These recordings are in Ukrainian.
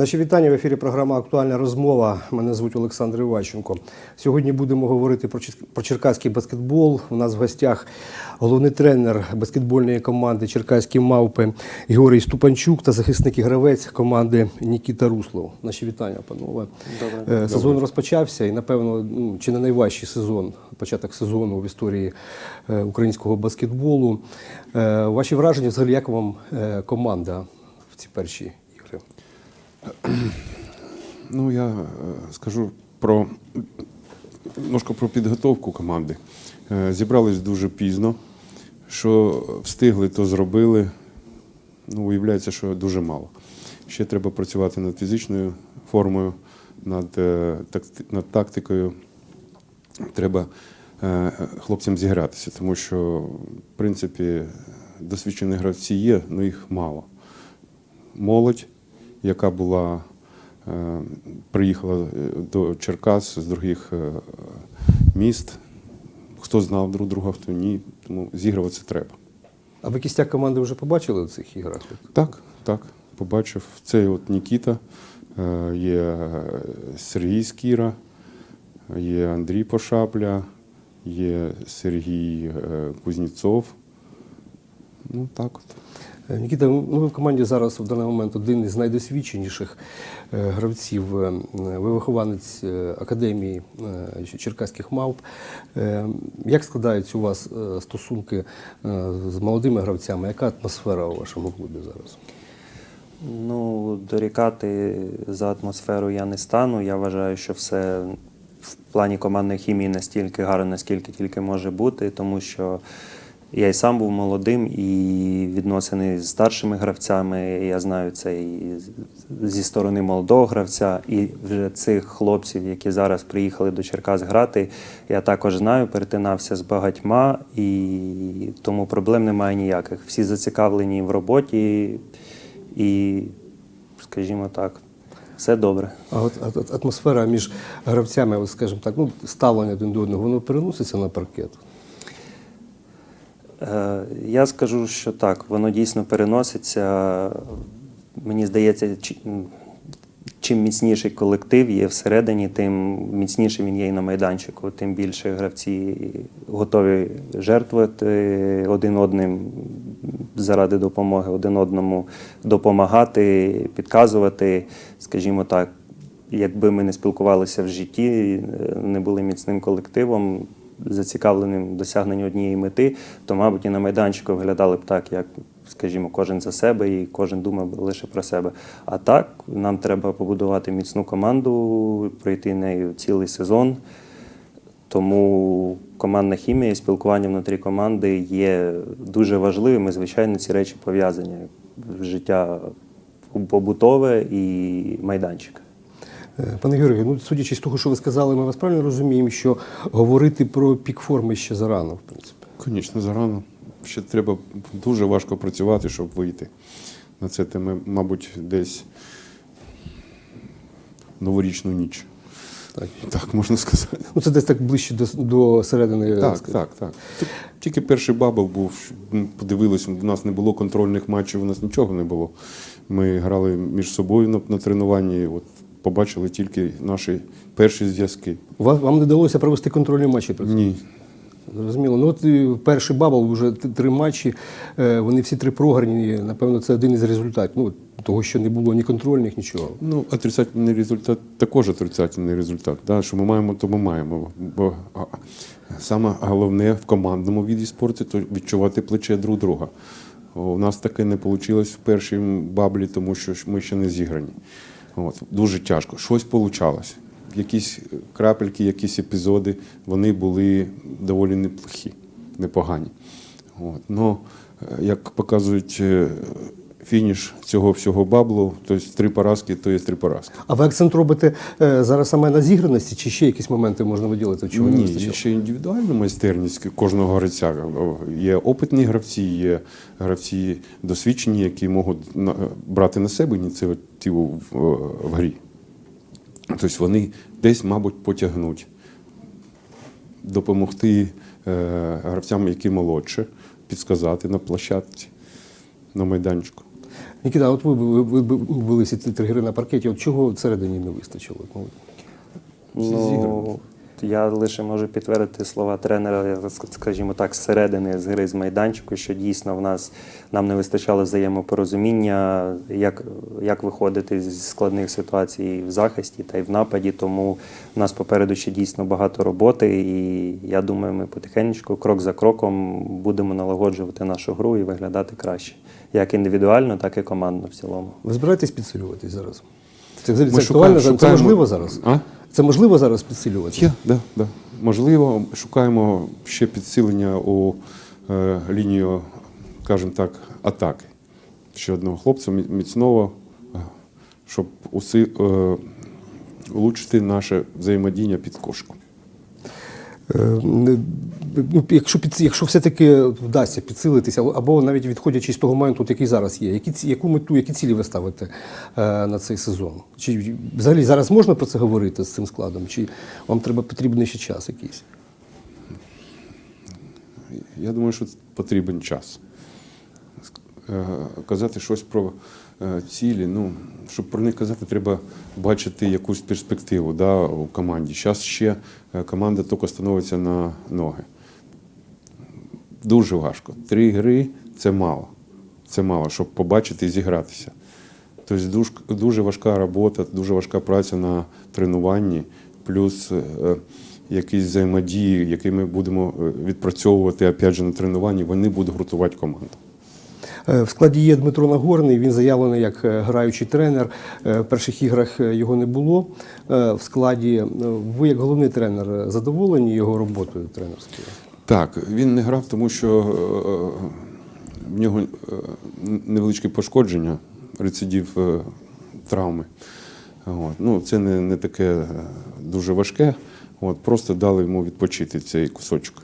Наші вітання в ефірі. Програма Актуальна розмова. Мене звуть Олександр Іващенко. Сьогодні будемо говорити про Чер- черкаський баскетбол. У нас в гостях головний тренер баскетбольної команди Черкаські мавпи Георгій Ступанчук та захисник і гравець команди Нікіта Руслов. Наші вітання, панове. Е, Сезон розпочався і, напевно, ну, чи не найважчий сезон, початок сезону в історії е, українського баскетболу. Е, Ваші враження, взагалі, як вам команда в ці перші? Ну, я е, скажу про немножко про підготовку команди. Е, Зібрались дуже пізно. Що встигли, то зробили. Ну, виявляється, що дуже мало. Ще треба працювати над фізичною формою, над, е, над тактикою. Треба хлопцям зігратися, тому що, в принципі, досвідчені гравці є, але їх мало молодь, яка була, е, приїхала е, до Черкас з других е, міст. Хто знав друг друга, хто ні. Тому зігруватися треба. А ви кістяк команди вже побачили у цих іграх? Так, так, побачив. Це от Нікіта, є Сергій Скіра, є Андрій Пошапля, є Сергій Кузнєцов. Ну, так от. Е, Нікіта, ну ви в команді зараз в даний момент один із найдосвідченіших е, гравців. Е, Ви вихованець академії черкаських мавп. Як складаються у вас стосунки з молодими гравцями? Яка атмосфера у вашому клубі зараз? Ну, дорікати за атмосферу я не стану. Я вважаю, що все в плані командної хімії настільки гарно, наскільки тільки може бути, тому що я і сам був молодим, і відносини з старшими гравцями. Я знаю це і зі сторони молодого гравця, і вже цих хлопців, які зараз приїхали до Черкас грати, я також знаю, перетинався з багатьма, і тому проблем немає ніяких. Всі зацікавлені в роботі, і, скажімо так, все добре. А от атмосфера між гравцями, скажімо так, ну, ставлення один до одного, воно переноситься на паркет? Е, Я скажу, що так, воно дійсно переноситься. Мені здається, чим міцніший колектив є всередині, тим міцніше він є і на майданчику, тим більше гравці готові жертвувати один одним заради допомоги, один одному допомагати, підказувати, скажімо так. Якби ми не спілкувалися в житті, не були міцним колективом, зацікавленим в досягненні однієї мети, то, мабуть, і на майданчику виглядали б так, як, скажімо, кожен за себе і кожен думав лише про себе. А так, нам треба побудувати міцну команду, пройти нею цілий сезон. Тому командна хімія і спілкування внутрі команди є дуже важливим. І, звичайно, ці речі пов'язані життя побутове і майданчик. Е, Пане Георгію, ну судячи з того, що ви сказали, ми вас правильно розуміємо, що говорити про пік форми ще зарано, в принципі. Звісно, зарано. Ще треба дуже важко працювати, щоб вийти. На це ми, мабуть, десь новорічну ніч. Так. Так можна сказати. Ну, це десь так ближче до, до середини. Так, так, так. Тільки перший бабл був. м, Подивились, у нас не було контрольних матчів, у нас нічого не було. Ми грали між собою на, на тренуванні. От побачили тільки наші перші зв'язки. Вам не вдалося провести контрольні матчі? при цьому? Ні. Зрозуміло. Ну от перший бабл, вже три матчі, е, вони всі три програні. Напевно, це один із результатів. Ну, того, що не було ні контрольних, нічого. Ну, отрицательний результат також отрицательний результат. Да? Що ми маємо, то ми маємо. Бо саме головне в командному віді спорту то відчувати плече друг друга. У нас таке не вийшло в першій баблі, тому що ми ще не зіграні. От, дуже тяжко. Щось вийшло. Якісь крапельки, якісь епізоди, вони були доволі неплохі, непогані. От. Е, як показують е, фініш цього всього баблу, тобто три поразки, то є три поразки. А ви акцент робите е, зараз саме на зіграності, чи ще якісь моменти можна виділити? Чого Ні, є ще індивідуальна майстерність кожного гравця. Є опитні гравці, є гравці досвідчені, які можуть брати на себе ініціативу в, в грі. Тобто вони десь, мабуть, потягнуть, допомогти е, гравцям, які молодше, підсказати на площадці, на майданчику. Нікіта, от ви, ви, ви, ви були всі ці три гри на паркеті, от чого всередині не вистачило? Ну, Ну, я лише можу підтвердити слова тренера, скажімо так, зсередини, з гри з майданчику, що дійсно в нас нам не вистачало взаємопорозуміння, як, як виходити з складних ситуацій в захисті та й в нападі. Тому в нас попереду ще дійсно багато роботи, і я думаю, ми потихеньку, крок за кроком, будемо налагоджувати нашу гру і виглядати краще, як індивідуально, так і командно в цілому. Ви збираєтесь підсилюватись зараз? Це взагалі це актуально? шукаємо- Це можливо зараз? А? Це можливо зараз підсилюватися? Да, да. Можливо, шукаємо ще підсилення у е, лінію, скажімо так, атаки. Ще одного хлопця міцного, е, щоб уси, е, улучшити наше взаємодіння під кошку. Ну, якщо, під, якщо все-таки вдасться підсилитися, або навіть відходячи з того моменту, який зараз є, які, яку мету, які цілі ви ставите е, на цей сезон? Чи взагалі зараз можна про це говорити з цим складом? Чи вам треба потрібен ще час якийсь? Я думаю, що потрібен час. Е, Казати щось про е, цілі, ну, щоб про них казати, треба бачити якусь перспективу да, у команді. Зараз ще команда тільки становиться на ноги. Дуже важко. Три гри це мало. Це мало, щоб побачити і зігратися. Тобто дуже, важка робота, дуже важка праця на тренуванні, плюс е, якісь взаємодії, які ми будемо е, відпрацьовувати опять же, на тренуванні, вони будуть гуртувати команду. Е, В складі є Дмитро Нагорний, він заявлений як граючий тренер. В перших іграх його не було в складі. Ви, як головний тренер, задоволені його роботою тренерською? Так, він не грав, тому що е, в нього е, невеличке пошкодження, рецидів е, травми. От. Ну, це не, не таке дуже важке. От, просто дали йому відпочити цей кусочок.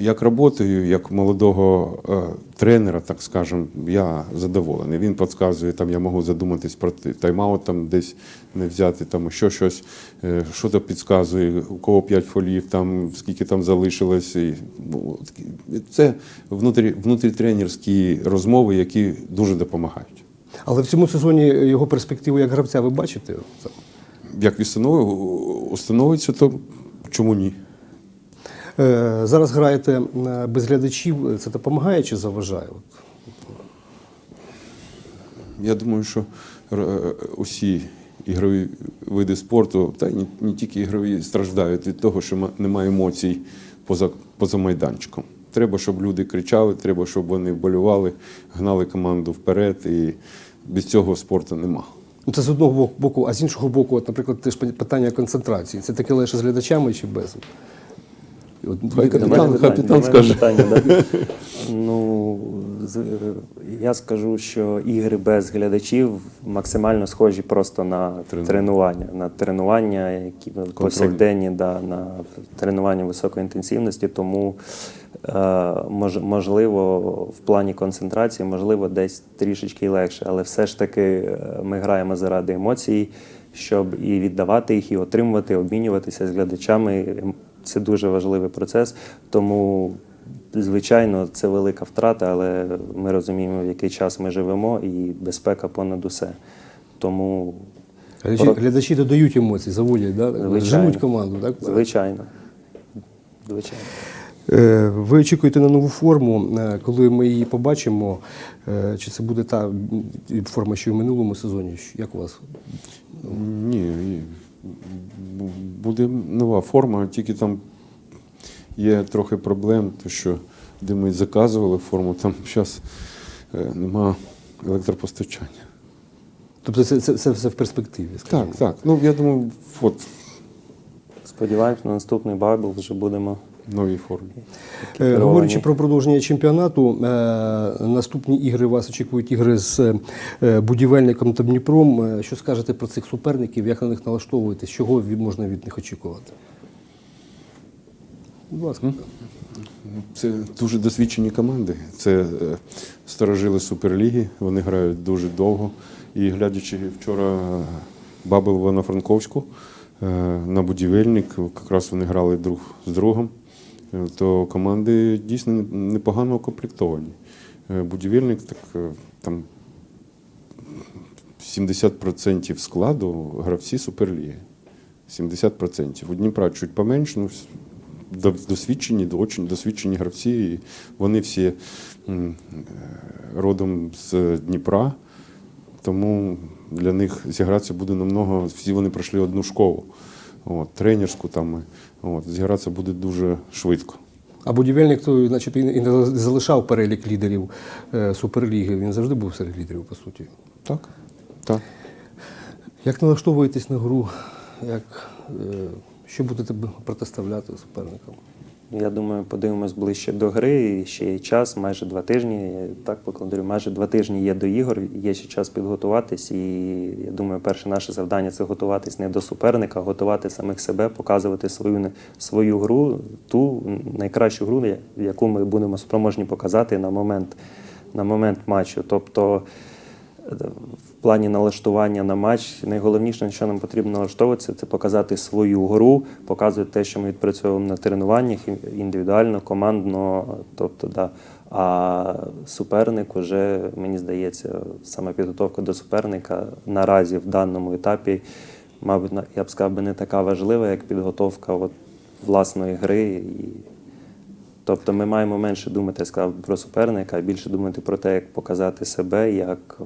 Як роботою, як молодого е, тренера, так скажемо, я задоволений. Він підказує, там я можу задуматись про тайм-аут там десь не взяти, там ще щось, е, що то підказує, у кого 5 фолів, там скільки там залишилось. І, ну, це внутрі, внутрітренерські розмови, які дуже допомагають. Але в цьому сезоні його перспективу як гравця ви бачите? Як установи- установиться, то чому ні? Е, Зараз граєте е, без глядачів. Це допомагає чи заважає? Я думаю, що е, усі ігрові види спорту, та й не, тільки ігрові, страждають від того, що немає емоцій поза, поза майданчиком. Треба, щоб люди кричали, треба, щоб вони вболювали, гнали команду вперед, і без цього спорту нема. Ну, Це з одного боку, а з іншого боку, от, наприклад, теж питання концентрації. Це таке лише з глядачами чи без? Хай капітан- капітан скаже. питання, да? ну, я скажу, що ігри без глядачів максимально схожі просто на Тренування. тренування. На тренування, які повсякденні, да, на тренування високої інтенсивності. Тому е, мож, можливо, в плані концентрації, можливо, десь трішечки легше. Але все ж таки е, ми граємо заради емоцій, щоб і віддавати їх, і отримувати, обмінюватися з глядачами. Це дуже важливий процес. Тому, звичайно, це велика втрата, але ми розуміємо, в який час ми живемо, і безпека понад усе. Тому, глядачі, Про- глядачі додають емоцій, заводять, да? Звичайно. женуть команду. Так? звичайно, звичайно. Е, Ви очікуєте на нову форму. Е, Коли ми її побачимо, е, чи це буде та форма, що і в минулому сезоні? Як у вас? Ні, ні. Буде нова форма, тільки там є трохи проблем, то що де ми заказували форму, там зараз нема електропостачання. Тобто це, це, це все в перспективі? скажімо. Так, так. Ну я думаю, от Сподіваємось, на наступний байбл вже будемо. Новій формі. Е. Говорячи про продовження чемпіонату, е, наступні ігри вас очікують ігри з е, будівельником та Дніпром. Що скажете про цих суперників? Як на них налаштовуєтесь? Чого від- можна від них очікувати? Будь ласка. Це дуже досвідчені команди. Це старожили Суперліги, вони грають дуже довго. І глядячи вчора Бабел в Івано-Франковську на будівельник, якраз вони грали друг з другом, то команди дійсно непогано укомплектовані. Е, Будівельник, так е, там 70% складу гравці Суперліги. 70%. У Дніпра чуть поменше, ну, досвідчені, досвідчені гравці. І вони всі е, родом з Дніпра, тому для них зігратися буде намного. Всі вони пройшли одну школу, от, тренерську там. От, зігратися буде дуже швидко. А будівельник то, значить, і не залишав перелік лідерів е, Суперліги. Він завжди був серед лідерів, по суті. Так? Так. Як налаштовуєтесь на гру? Як, е, що будете протиставляти суперникам? Я думаю, подивимось ближче до гри. І ще є час, майже два тижні. Так покладу, майже два тижні є до ігор, є ще час підготуватись. І я думаю, перше наше завдання це готуватись не до суперника, а готувати самих себе, показувати свою свою гру, ту найкращу гру, яку ми будемо спроможні показати на момент, на момент матчу. Тобто в плані налаштування на матч найголовніше, на що нам потрібно налаштовуватися, це показати свою гру, показувати те, що ми відпрацьовуємо на тренуваннях індивідуально, командно. Тобто, да. А суперник уже, мені здається, саме підготовка до суперника наразі в даному етапі, мабуть, я б сказав, не така важлива, як підготовка от власної гри. Тобто ми маємо менше думати, я сказав, про суперника, а більше думати про те, як показати себе, як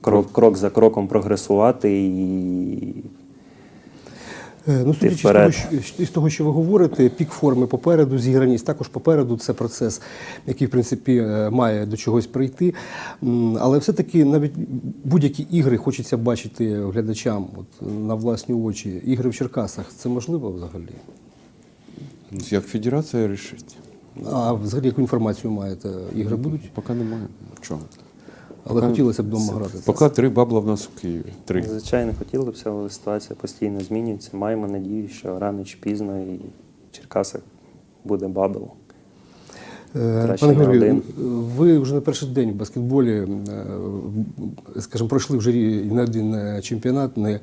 крок, крок за кроком прогресувати і Е, Ну, судячи з того, що, з того, що ви говорите, пік форми попереду, зіграність також попереду. Це процес, який, в принципі, е, має до чогось прийти. Але все-таки навіть будь-які ігри хочеться бачити глядачам от, на власні очі. Ігри в Черкасах це можливо взагалі? Ну, Як федерація рішить. А взагалі яку інформацію маєте? Ігри будуть? Поки немає чого. Але Поки- хотілося б вдома грати. Поки три бабла в нас у Києві. Три. звичайно хотілося б, але ситуація постійно змінюється. Маємо надію, що рано чи пізно і в Черкасах буде бабл. Е, Пане Георгію, ви вже на перший день в баскетболі, е, скажімо, пройшли вже не один е, чемпіонат. Не, ну,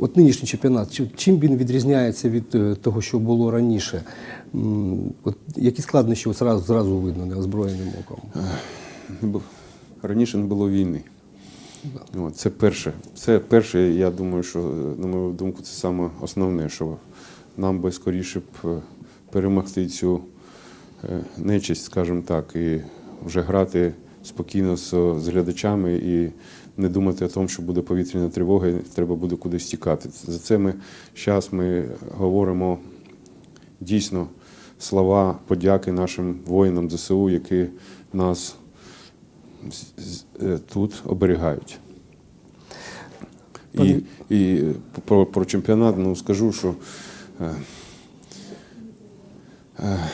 от нинішній чемпіонат, чим він відрізняється від е, того, що було раніше? От які складнощі от зразу, зразу видно неозброєним оком? Раніше не було війни. От, це перше. Це перше, я думаю, що, на мою думку, це саме основне, що нам би скоріше б е, перемогти цю е, нечисть, скажімо так, і вже грати спокійно з, з глядачами і не думати о тому, що буде повітряна тривога, і треба буде кудись тікати. За це ми зараз ми говоримо дійсно слова подяки нашим воїнам ЗСУ, які нас е, тут оберігають. І, і про, про чемпіонат ну, скажу, що е, е,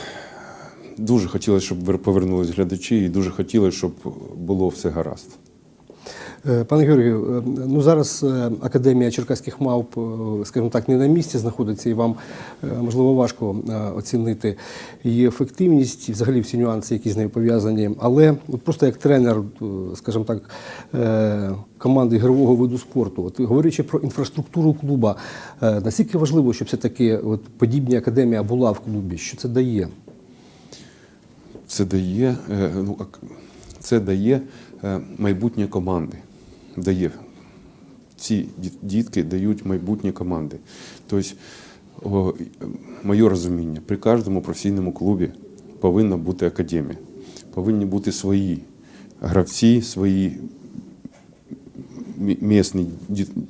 дуже хотілося, щоб повернулись глядачі, і дуже хотілося, щоб було все гаразд. Е, Пане Георгію, е, ну зараз е, Академія Черкаських мавп, скажімо так, не на місці знаходиться, і вам можливо важко оцінити її ефективність і взагалі всі нюанси, які з нею пов'язані. Але от просто як тренер, скажімо так, команди ігрового виду спорту, от говорячи про інфраструктуру клуба, наскільки важливо, щоб все-таки от подібна академія була в клубі? Що це дає? Це дає, ну, це дає майбутнє команди. Дає. Ці дітки дають майбутнє команди. Тобто, моє розуміння, при кожному професійному клубі повинна бути академія. Повинні бути свої гравці, свої мі- місні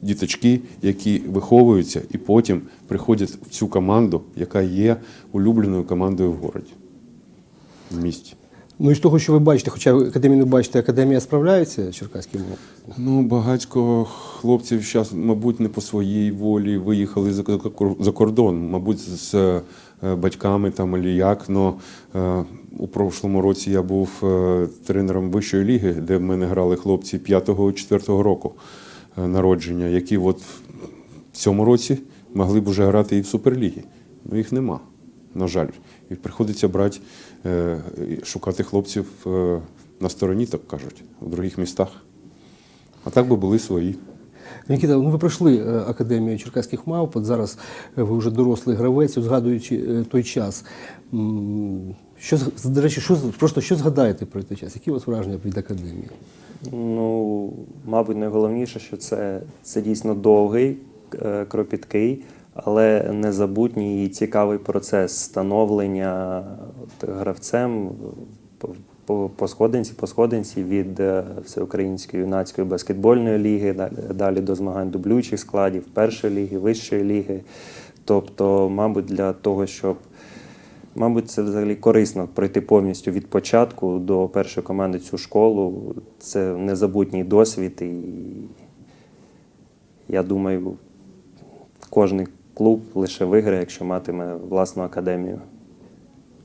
діточки, які виховуються і потім приходять в цю команду, яка є улюбленою командою в. В місті. Ну і з того, що ви бачите, хоча академію не бачите, академія справляється Черкаським? Ну, багатько хлопців зараз, мабуть, не по своїй волі виїхали за, кордон, мабуть, з е, батьками там або як. Но е, у прошлому році я був е, тренером вищої ліги, де в мене грали хлопці 5-4 року народження, які от в цьому році могли б вже грати і в суперлігі. Ну їх нема, на жаль. І приходиться брати, шукати хлопців е, на стороні, так кажуть, у других містах. А так би були свої. Нікіта, ну ви пройшли е, академію черкаських мавп. От зараз е, ви вже дорослий гравець, згадуючи е, той час. Що до речі, що просто що згадаєте про той час? Які у вас враження від академії? Ну, мабуть, найголовніше, що це, це дійсно довгий, е, кропіткий, але незабутній і цікавий процес становлення гравцем по, сходинці, по сходинці від е, Всеукраїнської юнацької баскетбольної ліги, далі до змагань дублюючих складів, першої ліги, вищої ліги. Тобто, мабуть, для того, щоб Мабуть, це взагалі корисно пройти повністю від початку до першої команди цю школу. Це незабутній досвід, і я думаю, кожен клуб лише виграє, якщо матиме власну академію.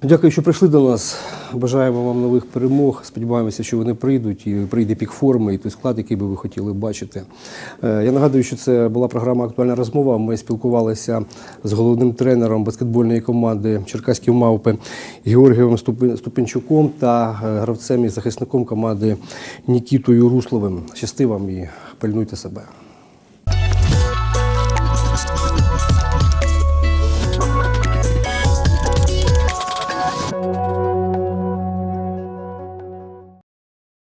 Дякую, що прийшли до нас. Бажаємо вам нових перемог. Сподіваємося, що вони прийдуть і прийде пік форми і той склад, який би ви хотіли бачити. Е, Я нагадую, що це була програма Актуальна розмова. Ми спілкувалися з головним тренером баскетбольної команди Черкаські мавпи Георгієм Ступенчуком та е, гравцем і захисником команди Нікітою Русловим. Щасти вам і пильнуйте себе.